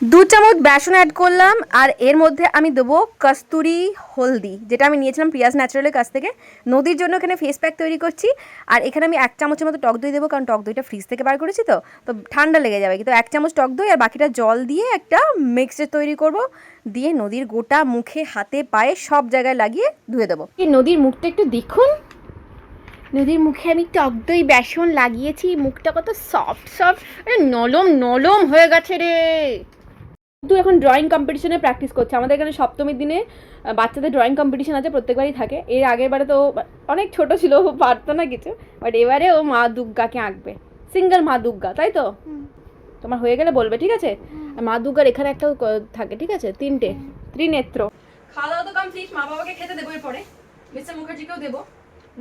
দু চামচ বেসন অ্যাড করলাম, আর এর মধ্যে আমি দেবো কস্তুরি হলদি, যেটা আমি নিয়েছিলাম পিয়াজ ন্যাচারালের কাছ থেকে। নদীর জন্য এখানে ফেস প্যাক তৈরি করছি, আর এখানে আমি এক চামচের মতো টক দই দেবো, কারণ টক দইটা ফ্রিজ থেকে বার করেছি তো তো ঠান্ডা লেগে যাবে। কিন্তু এক চামচ টক দই আর বাকিটা জল দিয়ে একটা মিক্সচার তৈরি করব, দিয়ে নদীর গোটা মুখে, হাতে, পায়ে সব জায়গায় লাগিয়ে ধুয়ে দেবো। এই নদীর মুখটা একটু দেখুন। নদীর মুখে আমি টক দই, বেসন লাগিয়েছি, মুখটা কত সফট সফট নলম নলম হয়ে গেছে রে। তো এখন ড্রয়িং কম্পিটিশনে প্র্যাকটিস করছে। আমাদের এখানে সপ্তমীর দিনে বাচ্চাদের ড্রয়িং কম্পিটিশন আছে প্রত্যেকবারই থাকে। এর আগের বারে তো অনেক ছোট ছিল ও পারতো না কিছু। বাট এবারে ও মা দুর্গাকে আঁকবে। সিঙ্গেল মা দুর্গা তাই তো? তোমার হয়ে গেলে বলবে ঠিক আছে? আর মা দুর্গার এখানে একটা থাকে ঠিক আছে? তিনটে। ত্রিনেত্র। খাওয়া দাওয়া তো কমপ্লিট মা বাবাকে খেতে দেবো এরপরে। মিস্টার মুখার্জিকেও দেবো।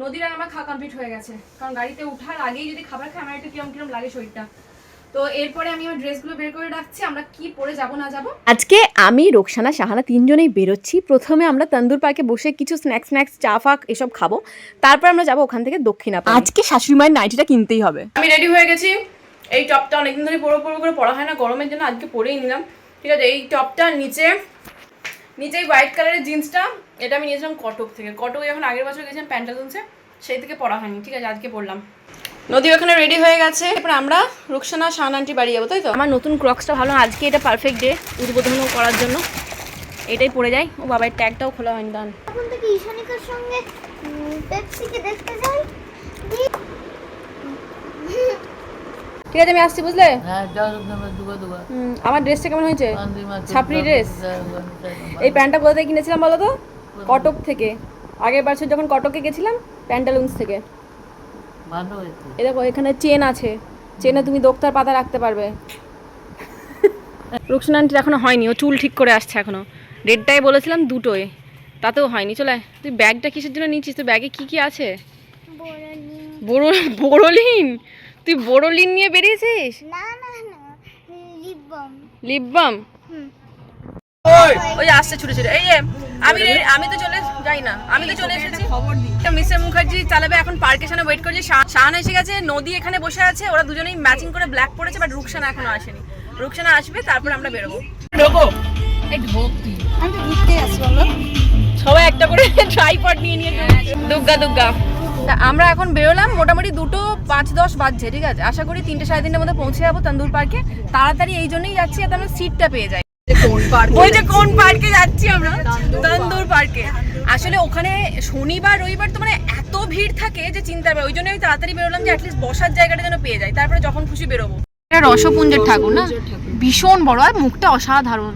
নদীর আর আমার খাওয়া কমপ্লিট হয়ে গেছে। কারণ গাড়িতে ওঠার আগেই যদি খাবার খাই আমার একটু কিরম কিরম লাগে শরীরটা। তো এরপরে আমি আমার ড্রেসগুলো বের করে রাখছি আমরা কি পরে যাব না যাব? আজকে আমি রোকসানা সাহানা তিনজনেই বেরোচ্ছি। প্রথমে আমরা তন্দুর পার্কে বসে কিছু স্ন্যাক্স স্ন্যাক্স চা ফাক এসব খাব। তারপর আমরা যাব ওখান থেকে দক্ষিণা আজকে শাশুড়ি মায়ের নাইটিটা কিনতেই হবে। আমি রেডি হয়ে গেছি। এই টপটা অনেকদিন ধরে পরো পরো করে পরা হয় না গরমের জন্য আজকে পরেই নিলাম। ঠিক আছে এই টপটা নিচে নিচে এই হোয়াইট কালারের জিন্সটা এটা আমি নিয়েছিলাম কটক থেকে। কটকে যখন আগের বছর গেছিলাম প্যান্টালুন্সে সেই থেকে পরা হয়নি। ঠিক আছে আজকে পরলাম। নদী ওখানে রেডি হয়ে গেছে। এরপর আমরা রুকসানা শাহান আন্টি বাড়ি যাব তাই তো? আমার নতুন ক্রক্সটা ভালো আজকে এটা পারফেক্ট ডে উদ্বোধন করার জন্য। এটাই পড়ে যায়। ও বাবার ট্যাগটাও খোলা হয়নি দান এখন থেকে ঈশানিকার সঙ্গে পেপসিকে দেখতে যাই? ঠিক আছে আমি আসছি বুঝলে? হ্যাঁ আমার ড্রেসটা কেমন হয়েছে? ছাপড়ি ড্রেস এই প্যান্টটা কোথা থেকে কিনেছিলাম বলো তো? কটক থেকে। আগের বছর যখন কটকে গেছিলাম প্যান্টালুন্স থেকে। ভালো এ দেখো এখানে চেন আছে। চেনে তুমি দোক্তার পাতা রাখতে পারবে। রুকসানা আন্টির এখনও হয়নি ও চুল ঠিক করে আসছে এখনও। রেডটাই বলেছিলাম দুটোই তাতেও হয়নি। চলে তুই ব্যাগটা কিসের জন্য নিচ্ছিস তো ব্যাগে কি কি আছে? বোরোলিন। বড়লিন তুই বড়লিন নিয়ে বেরিয়েছিস? না না না। Lip balm. Lip balm? হুম ওই। আসছে ছুটে ছুটে। এই যে আমি আমি তো চলে যাই না। আমি তো চলে এসেছি। খবর মিস্টার মুখার্জি চালাবে এখন পার্কের সামনে ওয়েট করছে। শাহান এসে গেছে নদী এখানে বসে আছে ওরা দুজনেই ম্যাচিং করে ব্ল্যাক পরেছে বাট রুকসানা এখনও আসেনি। রুকসানা আসবে তারপর আমরা বেরোবো। ঢোকো। এই ঢোক তুই। আমি তো ঘুরতে আসি বলো। সবাই একটা করে ট্রাইপড নিয়ে নিয়ে দুগ্গা দুগ্গা। তা আমরা এখন বেরোলাম মোটামুটি দুটো পাঁচ দশ বাজছে ঠিক আছে? আশা করি তিনটে সাড়ে তিনটের মধ্যে পৌঁছে যাব তন্দুর পার্কে। তাড়াতাড়ি এই জন্যই যাচ্ছি যাতে আমরা সিটটা পেয়ে যাই। ওই যে কোন পার্কে যাচ্ছি আমরা? তন্দুর পার্কে আসলে ওখানে শনিবার রবিবার তো মানে এত ভিড় থাকে যে চিন্তা হবে ওই জন্য আমি তাড়াতাড়ি বেরোলাম যে অ্যাটলিস্ট বসার জায়গাটা যেন পেয়ে যাই। তারপরে যখন খুশি বেরোবো। এটা রসপুঞ্জের ঠাকুর না? ভীষণ বড় আর মুখটা অসাধারণ।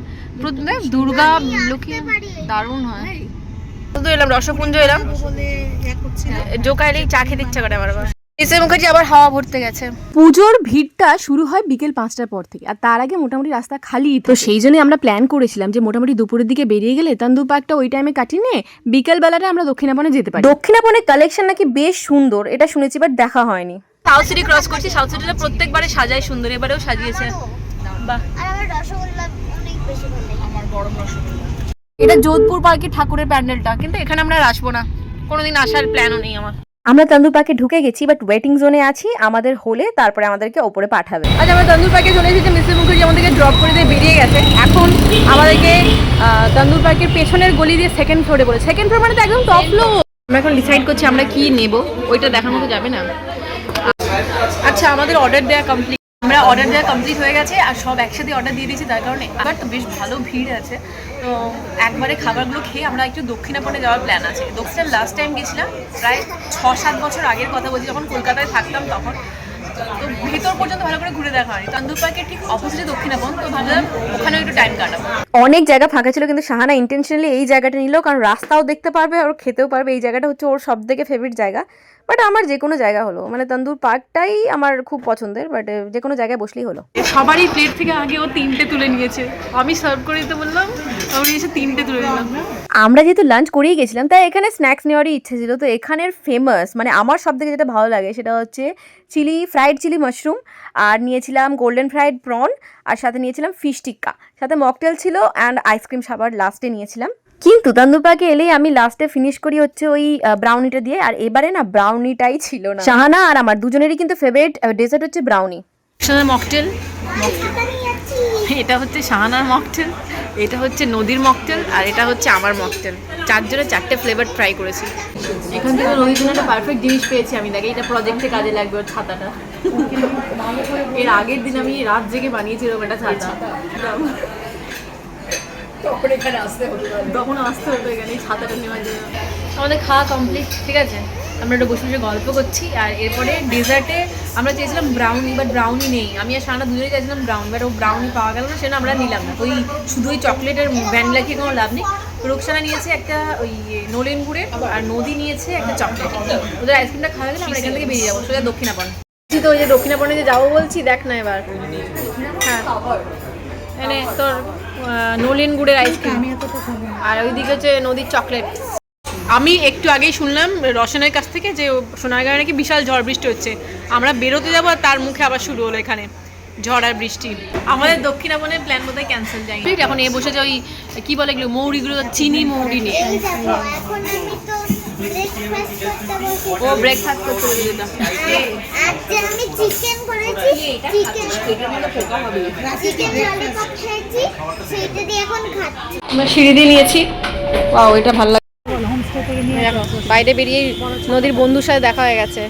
দুর্গা লক্ষ্মী দারুণ হয়। এলাম রসপুঞ্জ এলাম। জোকা এলেই চা খেতে ইচ্ছা করে আমার আবার মুখার্জি আবার হাওয়া ভরতে গেছে। পুজোর ভিড়টা শুরু হয় বিকেল পাঁচটার পর থেকে। আর তার আগে মোটামুটি রাস্তা খালি। তো সেই জন্যই আমরা প্ল্যান করেছিলাম যে মোটামুটি দুপুরের দিকে বেরিয়ে গেলে তন্দুর পার্কটা ওই টাইমে কাটিয়ে নিয়ে বিকেল বেলাটা আমরা দক্ষিণাপনে যেতে পারি। দক্ষিণাপনের কালেকশন নাকি বেশ সুন্দর এটা শুনেছি বাট দেখা হয়নি। সাউথ সিটি ক্রস করছি সাউথ সিটিতে প্রত্যেকবারে সাজায় সুন্দর এবারেও সাজিয়েছে। বাহ। রসগোল্লা অনেক বেশি ভালো লাগে। এটা যোধপুর পার্কের ঠাকুরের প্যান্ডেলটা কিন্তু এখানে আমরা আর আসব না। কোনোদিন আসার প্ল্যানও নেই আমার। আমরা তন্দুর পার্কে ঢুকে গেছি বাট ওয়েটিং জোনে আছি, আমাদের হলে তারপরে আমাদেরকে ওপরে পাঠাবে। আচ্ছা আমরা তন্দুর পার্কে চলে এসেছি মিস্টার মুখার্জি আমাদেরকে ড্রপ করে দিয়ে বেরিয়ে গেছে। এখন আমাদেরকে তন্দুর পার্কের পেছনের গলি দিয়ে সেকেন্ড ফ্লোরে বলে সেকেন্ড ফ্লোর মানে তো একদম টপ ফ্লোর আমরা এখন ডিসাইড করছি আমরা কি নেব, ওইটা দেখার মতো যাবে না। আচ্ছা আমাদের অর্ডার দেওয়া কমপ্লিট আমরা অর্ডার দেওয়া কমপ্লিট হয়ে গেছে আর সব একসাথে অর্ডার দিয়ে দিয়েছি, তার কারণে আবার তো বেশ ভালো ভিড় আছে। তো একবারে খাবারগুলো খেয়ে আমরা একটু দক্ষিণাপনে যাওয়ার প্ল্যান আছে। দক্ষিণার লাস্ট টাইম গেছিলাম, প্রায় ছ সাত বছর আগের কথা বলছি, যখন কলকাতায় থাকতাম তখন। তো ভেতর পর্যন্ত ভালো করে ঘুরে দেখা হয়নি। তন্দুর পার্কের ঠিক অপোজিটে দক্ষিণাপন তো ভাবলাম ওখানে একটু টাইম কাটাবো। অনেক জায়গা ফাঁকা ছিল কিন্তু শাহানা ইন্টেনশনালি এই জায়গাটা নিল কারণ রাস্তাও দেখতে পারবে আর খেতেও পারবে। এই জায়গাটা হচ্ছে ওর সব থেকে ফেভারিট জায়গা। বাট আমার যে কোনো জায়গা হলো মানে তন্দুর পার্কটাই আমার খুব পছন্দের বাট যে কোনো জায়গায় বসলেই হলো। সবারই প্লেট থেকে আগে ও তিনটে তুলে নিয়েছে। আমি সার্ভ করে দিতে বললাম আমি এসে তিনটে তুলে নিলাম। আমরা যেহেতু লাঞ্চ করেই গেছিলাম, তাই এখানে স্ন্যাক্স নেওয়ারই ইচ্ছে ছিল। তো এখানের ফেমাস মানে আমার সব থেকে যেটা ভালো লাগে সেটা হচ্ছে চিলি ফ্রাইড চিলি মাশরুম আর নিয়েছিলাম গোল্ডেন ফ্রাইড প্রন আর সাথে নিয়েছিলাম ফিশ টিক্কা সাথে মকটেল ছিল অ্যান্ড আইসক্রিম সাবার লাস্টে নিয়েছিলাম। কিন্তু তন্দুর পার্কে এলেই আমি লাস্টে ফিনিশ করি হচ্ছে ওই ব্রাউনিটা দিয়ে, আর এবারে না ব্রাউনিটাই ছিল না। শাহানা আর আমার দুজনেরই কিন্তু ফেভারিট ডেজার্ট হচ্ছে ব্রাউনি মকটেল এটা হচ্ছে শাহানার মকটেল এটা হচ্ছে নদীর মকটেল আর এটা হচ্ছে আমার মকটেল। চারজনে চারটে ফ্লেভার ট্রাই করেছি। এখান থেকে নদীর জন্য একটা পারফেক্ট জিনিস পেয়েছি আমি দেখে। এটা প্রজেক্টে কাজে লাগবে ওর ছাতাটা। এর আগের দিন আমি রাত জেগে বানিয়েছিলাম একটা ছাতা। তখন এখানে আসতে হতো। তখন আসতে হতো এখানে ছাতাটা নেওয়ার জন্য। আমাদের খাওয়া কমপ্লিট ঠিক আছে? আমরা একটু বসে বসে গল্প করছি, আর এরপরে ডেজার্টে আমরা চেয়েছিলাম ব্রাউনি বাট ব্রাউনি নেই। আমি আর সানা দুজনেই চাইছিলাম ব্রাউনি বাট ও ব্রাউনি পাওয়া গেল না সেটা আমরা নিলাম। না ওই শুধু ওই চকলেটের ভ্যানিলা খেয়ে কোনো লাভ নেই। রোকসানা নিয়েছে একটা ওই নলেন আর নদী নিয়েছে একটা চকলেট ওদের আইসক্রিমটা খাওয়া গেলে আমরা এখান থেকে বেরিয়ে যাব, সোজা দক্ষিণাপন। তো ওই যে দক্ষিণাপনে যে যাব বলছি, দেখ না এবার। হ্যাঁ। মানে তোর নলেন গুড়ের আইসক্রিম আর ওইদিকে হচ্ছে নদীর চকলেট আমি একটু আগেই শুনলাম রশনের কাছ থেকে যে সোনারগাঁয়ে নাকি বিশাল ঝড় বৃষ্টি হচ্ছে। আমরা বেরোতে যাব আর তার মুখে আবার শুরু হলো এখানে ঝড় আর বৃষ্টি। আমাদের দক্ষিণাবনের প্ল্যান বোধহয় ক্যান্সেল যাই এখন এ বসেছে ওই কি বলে এগুলো মৌরিগুলো চিনি মৌরি নিয়ে। ও ব্রেকফাস্ট করতে বলে যেটা আজকে আমি চিকেন করেছি চিকেন চিকেন ললিপপ খেয়েছি সেইটা দিয়ে এখন খাচ্ছি। আমরা সিঁড়ি দিয়ে নিয়েছি। এটা ভালো বাইরে বেরিয়ে নদীর বন্ধুর সাথে দেখা হয়ে গেছে।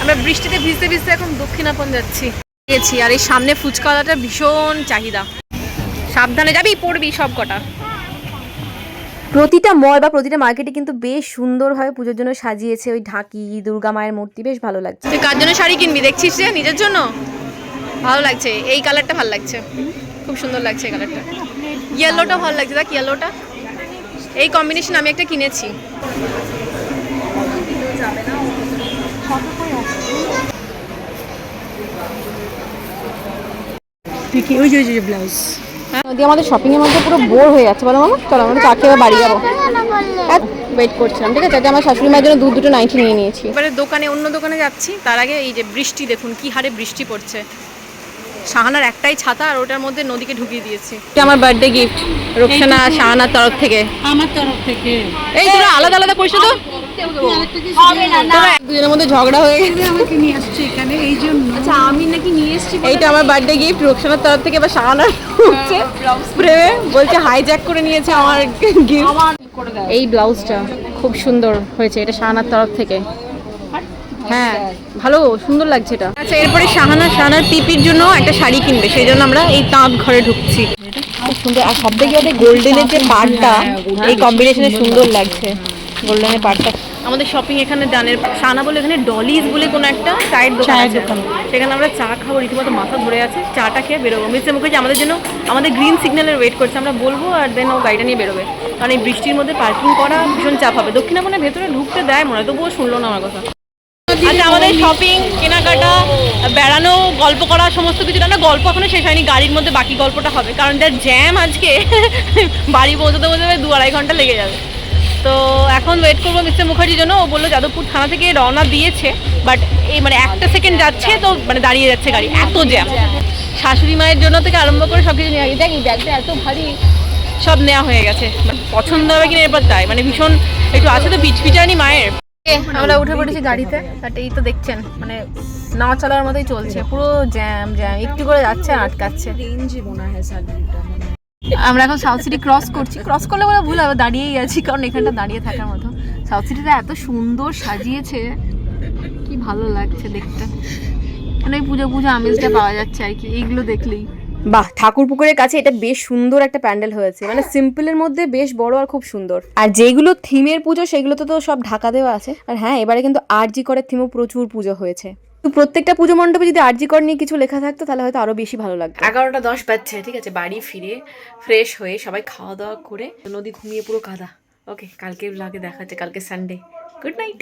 আমরা বৃষ্টিতে ভিজতে ভিজতে এখন দক্ষিণাপন যাচ্ছি। গেছি আর এই সামনে ফুচকাওয়ালাটা ভীষণ চাহিদা। সাবধানে যাবি পড়বি সব কটা। প্রতিটা মল বা প্রতিটা মার্কেটে কিন্তু বেশ সুন্দরভাবে পুজোর জন্য সাজিয়েছে ওই ঢাকি দুর্গা মায়ের মূর্তি বেশ ভালো লাগছে। তুই কার জন্য শাড়ি কিনবি? দেখছিস যে নিজের জন্য? ভালো লাগছে। এই কালারটা ভালো লাগছে। খুব সুন্দর লাগছে এই কালারটা ইয়েলোটা ভালো লাগছে। দেখ ইয়েলোটা এই কম্বিনেশন আমি একটা কিনেছি। নদী আমাদের শপিং এর মধ্যে পুরো বোর হয়ে যাচ্ছে। বলো মামা চলো আমরা চা খেয়ে বাড়ি যাব। ওয়েট করছিলাম ঠিক আছে? আমার শাশুড়ি মায়ের জন্য দুধ দুটো নাইটি নিয়ে নিয়েছি। এবারে দোকানে অন্য দোকানে যাচ্ছি। তার আগে এই যে বৃষ্টি দেখুন কি হারে বৃষ্টি পড়ছে। শাহানার একটাই ছাতা আর ওটার মধ্যে নদীকে ঢুকিয়ে দিয়েছি। এটা আমার বার্থডে গিফট রোকসানা শাহানার তরফ থেকে। আমার তরফ থেকে। এই তোরা আলাদা আলাদা করিস তো দুজনের মধ্যে ঝগড়া হয়ে গেছে। আমাকে নিয়ে আসছে এখানে এই জন্য। আচ্ছা আমি নাকি নিয়ে এসেছি এইটা আমার বার্থডে গিফট রোকসানার তরফ থেকে বা শাহানার হচ্ছে। প্রেমে বলছে হাইজ্যাক করে নিয়েছে আমার গিফট এই ব্লাউজটা খুব সুন্দর হয়েছে এটা শাহানার তরফ থেকে। হ্যাঁ ভালো সুন্দর লাগছে এটা। আচ্ছা এরপরে শাহানা শাহানার পিপির জন্য একটা শাড়ি কিনবে সেই জন্য আমরা এই তাঁত ঘরে ঢুকছি। খুব সুন্দর আর সব থেকে গোল্ডেনের যে পাড়টা এই কম্বিনেশনে সুন্দর লাগছে। গোল্ডেনের পাড়টা। আমাদের শপিং এখানে ডানের শাহানা বলে এখানে ডলিজ বলে কোনো একটা চায়ের দোকান আছে। সেখানে আমরা চা খাব রীতিমতো মাথা ধরে আছে চাটা খেয়ে বেরোবো। মিস্টার মুখার্জি আমাদের জন্য আমাদের গ্রিন সিগন্যালের ওয়েট করছে আমরা বলব আর দেন ও গাড়িটা নিয়ে বেরোবে। কারণ এই বৃষ্টির মধ্যে পার্কিং করা ভীষণ চাপ হবে। দক্ষিণাপনের ভেতরে ঢুকতে দেয় মনে হয় তবুও শুনলো না আমার কথা। আচ্ছা আমাদের শপিং কেনাকাটা, বেড়ানো, গল্প করা, সমস্ত কিছু না গল্প এখনও শেষ হয়নি, গাড়ির মধ্যে বাকি গল্পটা হবে, কারণ যা জ্যাম আজকে। বাড়ি পৌঁছতে পৌঁছতে দু আড়াই ঘণ্টা লেগে যাবে। তো এখন ওয়েট করব মিস্টার মুখার্জির জন্য, ও বলল যাদবপুর থানা থেকে রওনা দিয়েছে বাট এই মানে একটা সেকেন্ড যাচ্ছে, তো মানে দাঁড়িয়ে যাচ্ছে গাড়ি, এত জ্যাম শাশুড়ি মায়ের জন্য থেকে আরম্ভ করে সব কিছু নিয়ে দেখ, এই ব্যাগটা এত ভারী, সব নেওয়া হয়ে গেছে। মানে পছন্দ হবে কিনা এরপর তাই মানে ভীষণ, একটু আছে তো পিচপিচানি মায়ের। আমরা উঠে পড়েছি গাড়িতে, বাট এই তো দেখছেন মানে না চলার মতোই চলছে, পুরো জ্যাম জ্যাম, একটু করে যাচ্ছে আর আটকাচ্ছে। আমরা এখন সাউথ সিটি ক্রস করছি ক্রস করলে বলে ভুল হবে, দাঁড়িয়েই আছি, কারণ এখানটা দাঁড়িয়ে থাকার মতো। সাউথ সিটিটা এত সুন্দর সাজিয়েছে, কি ভালো লাগছে দেখতে। মানে পুজো পুজো আমেজটা পাওয়া যাচ্ছে আর কি, এইগুলো দেখলেই। বাহ ঠাকুর পুকুরের কাছে এটা বেশ সুন্দর একটা প্যান্ডেল হয়েছে। মানে সিম্পলের মধ্যে বেশ বড় আর খুব সুন্দর। আর যেগুলো থিমের পুজো, সেগুলোতে তো সব ঢাকা দেওয়া আছে। আর হ্যাঁ এবারে কিন্তু আরজি করের থিমও প্রচুর পুজো হয়েছে। প্রত্যেকটা পুজো মণ্ডপে যদি আরজি কর নিয়ে কিছু লেখা থাকতো, তাহলে হয়তো আরও বেশি ভালো লাগতো। এগারোটা দশ বাজছে, ঠিক আছে? বাড়ি ফিরে ফ্রেশ হয়ে সবাই খাওয়া দাওয়া করে নদী ঘুমিয়ে পুরো কাদা। ওকে কালকে লাগে দেখা যাচ্ছে কালকে সানডে গুড নাইট